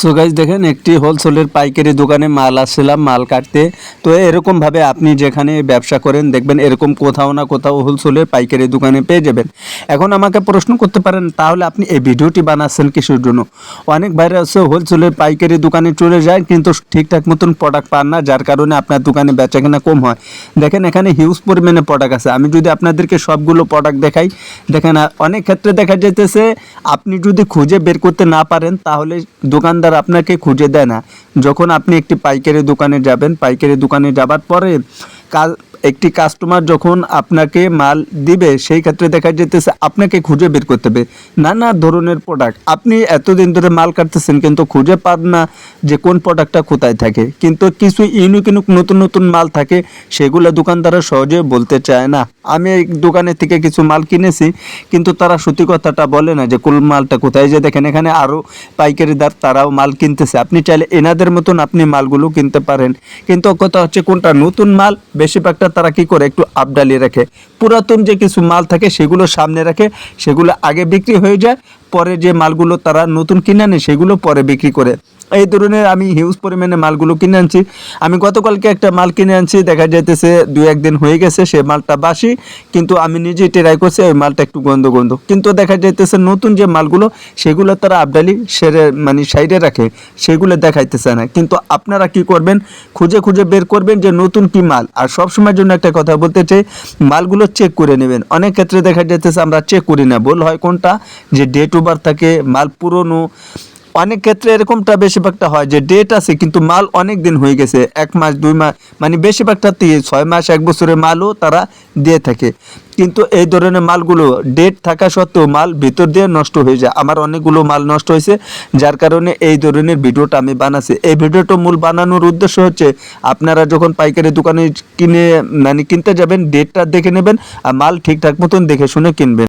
So guys দেখেন একটি হোলসেলের পাইকারি দোকানে মাল আসছিলাম, মাল কাটতে। তো এরকমভাবে আপনি যেখানে ব্যবসা করেন, দেখবেন এরকম কোথাও না কোথাও হোলসেলের পাইকারি দোকানে পেয়ে যাবেন। এখন আমাকে প্রশ্ন করতে পারেন, তাহলে আপনি এই ভিডিওটি বানাচ্ছেন কিসের জন্য? অনেক বাইরে আছে হোলসেলের পাইকারি দোকানে চলে যায়, কিন্তু ঠিকঠাক মতন প্রোডাক্ট পান না, যার কারণে আপনার দোকানে বেচা কেনা কম হয়। দেখেন এখানে হিউজ পরিমাণে প্রোডাক্ট আছে। আমি যদি আপনাদেরকে সবগুলো প্রোডাক্ট দেখাই, দেখেন অনেক ক্ষেত্রে দেখা যেতেছে আপনি যদি খুঁজে বের করতে না পারেন, তাহলে দোকানদার আপনাকে খুঁজে দেয় না। যখন আপনি একটি পাইকারি দোকানে যাবেন পাইকারি দোকানে যাবার পরে কাল একটি কাস্টমার যখন আপনাকে মাল দিবে, সেই ক্ষেত্রে দেখা যেতেছে আপনাকে খুঁজে বের করতে হবে। নানা ধরনের প্রোডাক্ট আপনি এতদিন ধরে মাল কাটতেছেন, কিন্তু খুঁজে পান না যে কোন প্রোডাক্টটা কোথায় থাকে। কিন্তু কিছু ইউনিক ইউনিক নতুন নতুন মাল থাকে, সেগুলো দোকানদাররা সহজে বলতে চায় না। আমি এই দোকানের থেকে কিছু মাল কিনেছি, কিন্তু তারা সত্যি কথাটা বলে না যে, কোন মালটা কোথায়? যে দেখেন, এখানে আরও পাইকারিদার তারাও মাল কিনতেছে। আপনি চাইলে এনাদের মতন আপনি মালগুলো কিনতে পারেন। কিন্তু কথা হচ্ছে কোনটা নতুন মাল বেশিরভাগটা তারা কি করে? একটু আপডালি রাখে। পুরাতন যে কিছু মাল থাকে সেগুলো সামনে রাখে সেগুলো আগে বিক্রি হয়ে যায়, পরে যে মালগুলো তারা নতুন কিনে আনে সেগুলো পরে বিক্রি করে। এই ধরনের আমি হিউজ পরিমাণে মালগুলো কিনে আনছি। আমি গতকালকে একটা মাল কিনে আনছি, দেখা যাইতেছে দু একদিন হয়ে গেছে, সে মালটা বাসি, কিন্তু আমি নিজেই ট্রাই করছি ওই মালটা একটু গন্ধ গন্ধ। কিন্তু দেখা যাইতেছে নতুন যে মালগুলো, সেগুলো তারা আপডালি সেরে মানে সাইডে রাখে, সেগুলো দেখাইতেছে না। কিন্তু আপনারা কি করবেন? খুঁজে খুঁজে বের করবেন যে নতুন কি মাল। আর সব সময়ের জন্য একটা কথা বলতে চাই, মালগুলো চেক করে নেবেন। অনেক ক্ষেত্রে দেখা যাইতেছে আমরা চেক করি না। ভুল হয় কোনটা? যে ডেট ওভার থাকে, মাল পুরনো অনেক ক্ষেত্রে এরকমটা বেশিরভাগটা হয় যে ডেট আছে, কিন্তু মাল অনেক দিন হয়ে গেছে, এক মাস, দুই মাস মানে বেশিরভাগটা দিয়ে ছয় মাস, এক বছরের মালও তারা দিয়ে থাকে। কিন্তু এই ধরনের মালগুলো ডেট থাকা সত্ত্বেও মাল ভিতর দিয়ে নষ্ট হয়ে যায়। আমার অনেকগুলো মাল নষ্ট হয়েছে, যার কারণে এই ধরনের ভিডিওটা আমি বানাচ্ছি। এই ভিডিওটা মূল বানানোর উদ্দেশ্য হচ্ছে, আপনারা যখন পাইকারি দোকানে কিনে মানে কিনতে যাবেন ডেটটা দেখে নেবেন, আর মাল ঠিকঠাক মতন দেখে শুনে কিনবেন।